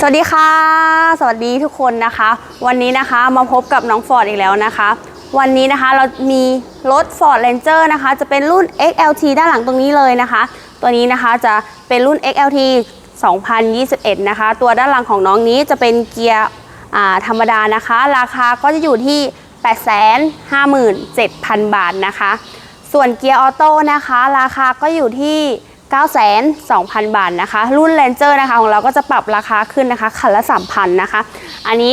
สวัสดีค่ะ สวัสดีทุกคนนะคะ วันนี้นะคะมาพบกับน้องฟอร์ดอีกแล้วนะคะ วันนี้นะคะเรามีรถ Ford Ranger นะคะ จะเป็นรุ่น XLT ด้านหลังตรงนี้เลยนะคะ ตัวนี้นะคะจะเป็นรุ่น XLT 2021 นะคะ ตัวด้านหลังของน้องนี้จะเป็นเกียร์ธรรมดานะคะ ราคาก็จะอยู่ที่ 857,000 บาทนะคะ ส่วนเกียร์ออโต้นะคะ ราคาก็อยู่ที่ 92,000 บาทนะคะ รุ่น Ranger นะคะของเราก็จะปรับราคาขึ้นนะคะคันละ 3,000 นะคะ อันนี้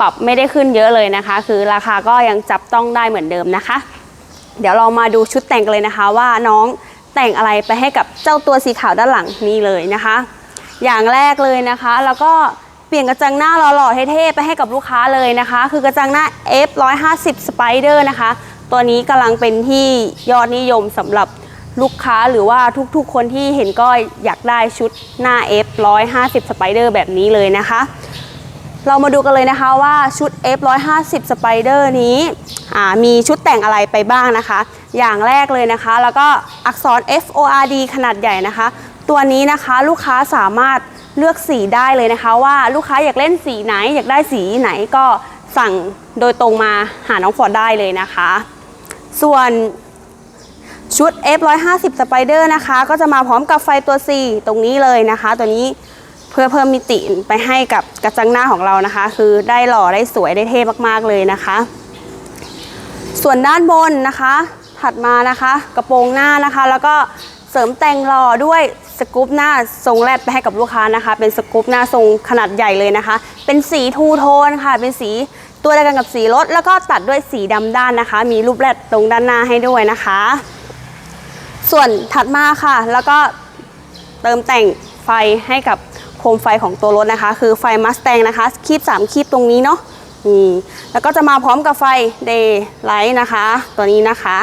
ปรับไม่ได้ขึ้นเยอะเลยนะคะ คือราคาก็ยังจับต้องได้เหมือนเดิมนะคะ เดี๋ยวเรามาดูชุดแต่งกันเลยนะคะ ว่าน้องแต่งอะไรไปให้กับเจ้าตัวสีขาวด้านหลังนี้เลยนะคะ อย่างแรกเลยนะคะแล้วก็เปลี่ยนกระจังหน้าหล่อๆเท่ๆไปให้กับลูกค้าเลยนะคะ คือกระจังหน้า F150 Spider นะคะ ตัวนี้กำลังเป็นที่ยอดนิยมสำหรับ ลูกค้าหรือว่าทุกๆ คนที่เห็นก็อยากได้ชุดหน้า F150 Spider แบบนี้เลยนะคะ เรามาดูกันเลยนะคะว่าชุด F150 Spider นี้อ่ามีชุดแต่งอะไรไปบ้างนะคะ อย่างแรกเลยนะคะ แล้วก็อักษร FORD ขนาดใหญ่นะคะ ตัวนี้นะคะลูกค้าสามารถเลือกสีได้เลยนะคะว่าลูกค้าอยากเล่นสีไหน อยากได้สีไหนก็สั่งโดยตรงมาหาน้องฟอร์ดได้เลยนะคะ ส่วน ชุด F150 Spider นะคะ ก็จะมาพร้อมกับไฟตัว C ตรงนี้เลยนะคะ ตัวนี้เพื่อเพิ่มมิติไปให้กับกระจังหน้าของเรานะคะ คือได้หล่อได้สวยได้เท่มากๆเลยนะคะ ส่วนด้านบนนะคะ ถัดมานะคะ กระโปรงหน้านะคะ แล้วก็เสริมแต่งหล่อด้วยสกู๊ปหน้าทรงแรดไปให้กับลูกค้านะคะ เป็นสกู๊ปหน้าทรงขนาดใหญ่เลยนะคะ เป็นสีทูโทนค่ะ เป็นสีตัวเดียวกันกับสีรถ แล้วก็ตัดด้วยสีดำด้านนะคะ มีรูปแรดตรงด้านหน้าให้ด้วยนะคะ ส่วนถัดมาค่ะ แล้วก็เติมแต่งไฟให้กับโคมไฟของตัวรถนะคะ คือไฟมัสแตงนะคะคีบ3คีบตรงนี้เนาะนี่แล้วก็จะมาพร้อมกับไฟ Day Light นะคะ ตัวนี้นะคะ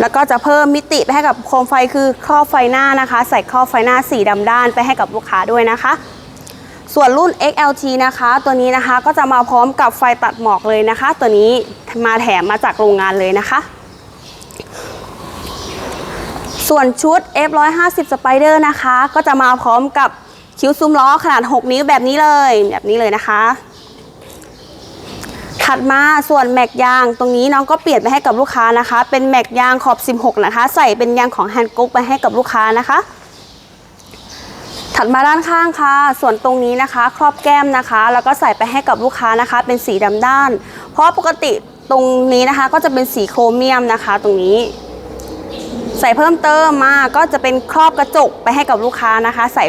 แล้วก็จะเพิ่มมิติไปให้กับโคมไฟคือครอบไฟหน้านะคะ ใส่ครอบไฟหน้าสีดำด้านไปให้กับลูกค้าด้วยนะคะ ส่วนรุ่น XLT นะคะ ตัวนี้นะคะก็จะมาพร้อมกับไฟตัดหมอกเลยนะคะ ตัวนี้มาแถมมาจากโรงงานเลยนะคะ ส่วนชุด F150 Spider นะคะ ก็จะมาพร้อมกับคิ้วซุ้มล้อขนาด 6 นิ้วแบบนี้เลย แบบนี้เลยนะคะ ถัดมาส่วนแม็กยางตรงนี้น้องก็เปลี่ยนไปให้กับลูกค้านะคะ เป็นแม็กยางขอบ 16 นะคะ ใส่เป็นยางของแฮนด์กุ๊กไปให้กับลูกค้านะคะถัดมาด้านข้างค่ะ ส่วนตรงนี้นะคะ ครอบแก้มนะคะ แล้วก็ใส่ไปให้กับลูกค้านะคะ เป็นสีดำด้าน เพราะปกติตรงนี้นะคะ ก็จะเป็นสีโครเมียมนะคะ ตรงนี้ ใส่เพิ่มเติมมาก็จะเป็นครอบกระจกไปให้กับลูกค้านะคะ ใส่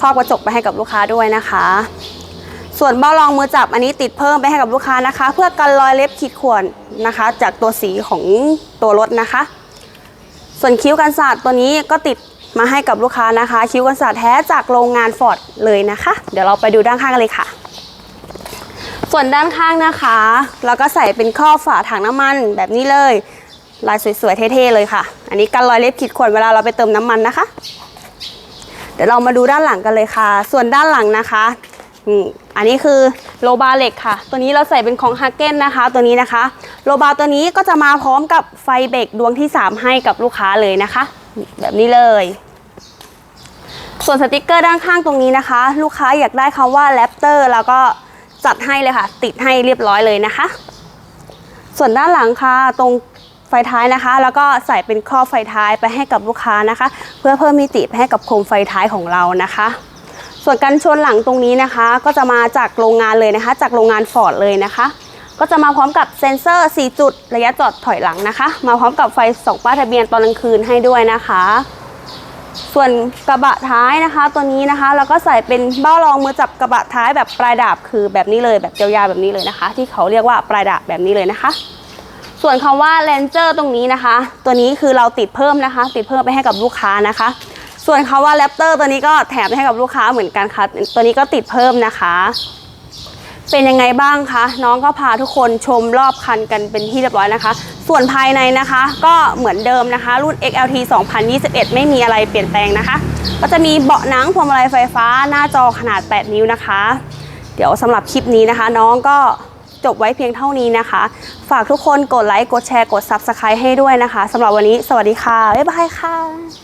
ครอบกระจกไปให้กับลูกค้าด้วยนะคะ ส่วนเบ้ารองมือจับอันนี้ติดเพิ่มไปให้กับลูกค้านะคะ เพื่อกันรอยเล็บขีดข่วนนะคะ จากตัวสีของตัวรถนะคะ ส่วนคิ้วกันศาสตร์ตัวนี้ก็ติดมาให้กับลูกค้านะคะ คิ้วกันศาสตร์แท้จากโรงงานฟอร์ดเลยนะคะ เดี๋ยวเราไปดูด้านข้างกันเลยค่ะส่วนด้านข้างนะคะ เราก็ใส่เป็นครอบฝาถังน้ำมันแบบนี้เลย ลายสวยๆเท่ๆเลยค่ะ อันนี้กันรอยเล็บขีดข่วนเวลาเราไปเติมน้ำมันนะคะ เดี๋ยวเรามาดูด้านหลังกันเลยค่ะ ส่วนด้านหลังนะคะอันนี้คือโลบาเหล็กค่ะ ตัวนี้เราใส่เป็นของฮาเก้นนะคะ ตัวนี้นะคะ โลบาตัวนี้ก็จะมาพร้อมกับไฟเบรกดวงที่ 3 ให้กับลูกค้าเลยนะคะ แบบนี้เลย ส่วนสติกเกอร์ด้านข้างตรงนี้นะคะ ลูกค้าอยากได้คำว่าแรปเตอร์แล้วก็จัดให้เลยค่ะ ติดให้เรียบร้อยเลยนะคะ ส่วนด้านหลังค่ะตรง ไฟท้ายนะคะ แล้วก็ใส่เป็นครอบไฟท้ายไปให้กับลูกค้านะคะ เพื่อเพิ่มมิติไปให้กับโคมไฟท้ายของเรานะคะ ส่วนกันชนหลังตรงนี้นะคะ ก็จะมาจากโรงงานเลยนะคะ จากโรงงานฟอร์ดเลยนะคะ ก็จะมาพร้อมกับเซ็นเซอร์ 4 จุด ระยะจอดถอยหลังนะคะ มาพร้อมกับไฟสองป้ายทะเบียนตอนกลางคืนให้ด้วยนะคะส่วนกระบะท้ายนะคะตัวนี้นะคะเราก็ใส่เป็นเบ้ารองมือจับกระบะท้ายแบบปลายดาบคือแบบนี้เลยแบบยาวๆแบบนี้เลยนะคะ ที่เขาเรียกว่าปลายดาบแบบนี้เลยนะคะ ส่วนคำว่า Ranger ตรงนี้นะคะ ตัวนี้คือเราติดเพิ่มนะคะ ติดเพิ่มไปให้กับลูกค้านะคะ ส่วนคำว่า Raptor ตัวนี้ก็แถมไปให้กับลูกค้าเหมือนกันค่ะ ตัวนี้ก็ติดเพิ่มนะคะ เป็นยังไงบ้างคะน้องก็พาทุกคนชมรอบคันกันเป็นที่เรียบร้อยนะคะ ส่วนภายในนะคะ ก็เหมือนเดิมนะคะ รุ่น XLT 2021 ไม่มีอะไรเปลี่ยนแปลงนะคะ ก็จะมีเบาะหนังพวงมาลัยไฟฟ้าหน้าจอขนาด 8 นิ้วนะคะ เดี๋ยวสำหรับคลิปนี้นะคะ น้องก็ จบไว้เพียงเท่านี้นะคะ ฝากทุกคนกดไลค์ กดแชร์ กด Subscribe ให้ด้วยนะคะสำหรับวันนี้ สวัสดีค่ะ บ๊ายบายค่ะ